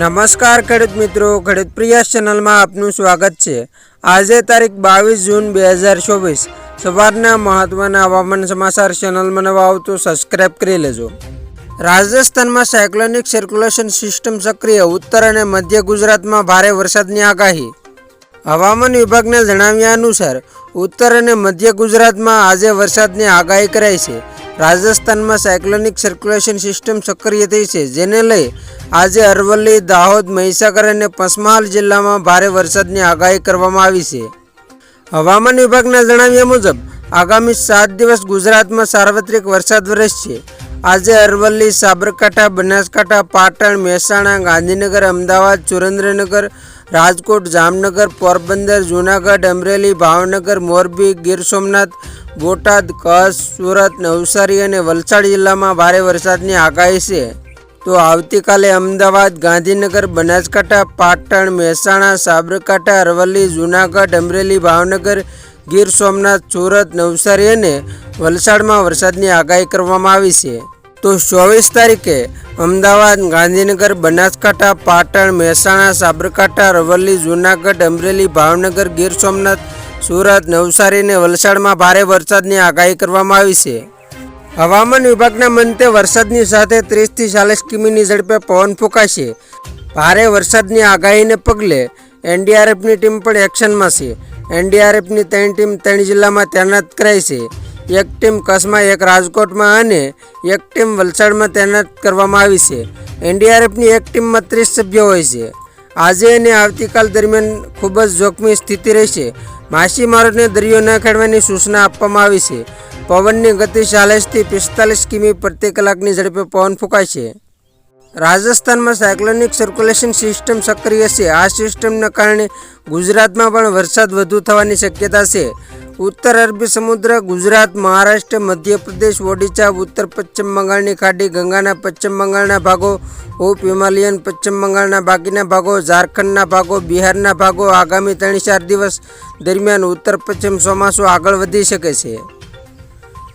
નમસ્કાર ખેડૂત મિત્રો, ખેડૂત પ્રિયા ચેનલમાં આપનું સ્વાગત છે. આજે તારીખ બાવીસ જૂન બે હજાર ચોવીસ. સવારના મહત્વના હવામાન સમાચાર ચેનલમાં નવા આવતો સબસ્ક્રાઇબ કરી લેજો. રાજસ્થાનમાં સાયક્લોનિક સર્ક્યુલેશન સિસ્ટમ સક્રિય, ઉત્તર અને મધ્ય ગુજરાતમાં ભારે વરસાદની આગાહી. હવામાન વિભાગના જણાવ્યા અનુસાર, ઉત્તર અને મધ્ય ગુજરાતમાં આજે વરસાદની આગાહી કરાઈ છે. રાજસ્થાનમાં સાયક્લોનિક સર્ક્યુલેશન સિસ્ટમ સક્રિય થઈ છે, જેને લઈ આજે અરવલ્લી, દાહોદ, મહીસાગર અને પંચમહાલ જિલ્લામાં ભારે વરસાદની આગાહી કરવામાં આવી છે. હવામાન વિભાગના જણાવ્યા મુજબ, આગામી સાત દિવસ ગુજરાતમાં સાર્વત્રિક વરસાદ વરસશે. આજે અરવલ્લી, સાબરકાંઠા, બનાસકાંઠા, પાટણ, મહેસાણા, ગાંધીનગર, અમદાવાદ, સુરેન્દ્રનગર, રાજકોટ, જામનગર, પોરબંદર, જૂનાગઢ, અમરેલી, ભાવનગર, મોરબી, ગીર સોમનાથ, બોટાદ, કચ્છ, સુરત, નવસારી અને વલસાડ જિલ્લામાં ભારે વરસાદની આગાહી છે. તો આવતીકાલે અમદાવાદ, ગાંધીનગર, બનાસકાંઠા, પાટણ, મહેસાણા, સાબરકાંઠા, અરવલ્લી, જૂનાગઢ, અમરેલી, ભાવનગર ગીર સોમનાથ, સુરત, નવસારી અને વલસાડમાં વરસાદની આગાહી કરવામાં આવી છે. તો ચોવીસ તારીખે અમદાવાદ, ગાંધીનગર, બનાસકાંઠા, પાટણ, મહેસાણા, સાબરકાંઠા, અરવલ્લી, જૂનાગઢ, અમરેલી, ભાવનગર, ગીર સોમનાથ, સુરત, નવસારી અને વલસાડમાં ભારે વરસાદની આગાહી કરવામાં આવી છે. હવામાન વિભાગના મંતે વરસાદની સાથે ત્રીસથી ચાલીસ કિમીની ઝડપે પવન ફૂંકાશે. ભારે વરસાદની આગાહીને પગલે એનડીઆરએફની ટીમ પણ એક્શનમાં છે. એનડીઆરએફની ત્રણ ટીમ ત્રણ જિલ્લામાં તૈનાત કરાઈ છે. એક ટીમ કચ્છમાં, એક રાજકોટમાં અને એક ટીમ વલસાડમાં તૈનાત કરવામાં આવી છે. એનડીઆરએફની એક ટીમમાં ત્રીસ સભ્યો હોય છે. આજે અને આવતીકાલ દરમિયાન ખૂબ જ જોખમી સ્થિતિ રહેશે. માછીમારોને દરિયો ન ખેડવાની સૂચના આપવામાં આવી છે. પવનની ગતિ ચાલીસથી પિસ્તાલીસ કિમી પ્રતિ કલાકની ઝડપે પવન ફૂંકાય છે. રાજસ્થાનમાં સાયક્લોનિક સર્ક્યુલેશન સિસ્ટમ સક્રિય છે. આ સિસ્ટમના કારણે ગુજરાતમાં પણ વરસાદ વધુ થવાની શક્યતા છે. ઉત્તર અરબી સમુદ્ર, ગુજરાત, મહારાષ્ટ્ર, મધ્યપ્રદેશ, ઓડિશા, ઉત્તર પશ્ચિમ બંગાળની ખાડી, ગંગાના પશ્ચિમ બંગાળના ભાગો, ઉપ હિમાલયન પશ્ચિમ બંગાળના બાકીના ભાગો, ઝારખંડના ભાગો, બિહારના ભાગો આગામી ત્રણ ચાર દિવસ દરમિયાન ઉત્તર પશ્ચિમ ચોમાસું આગળ વધી શકે છે.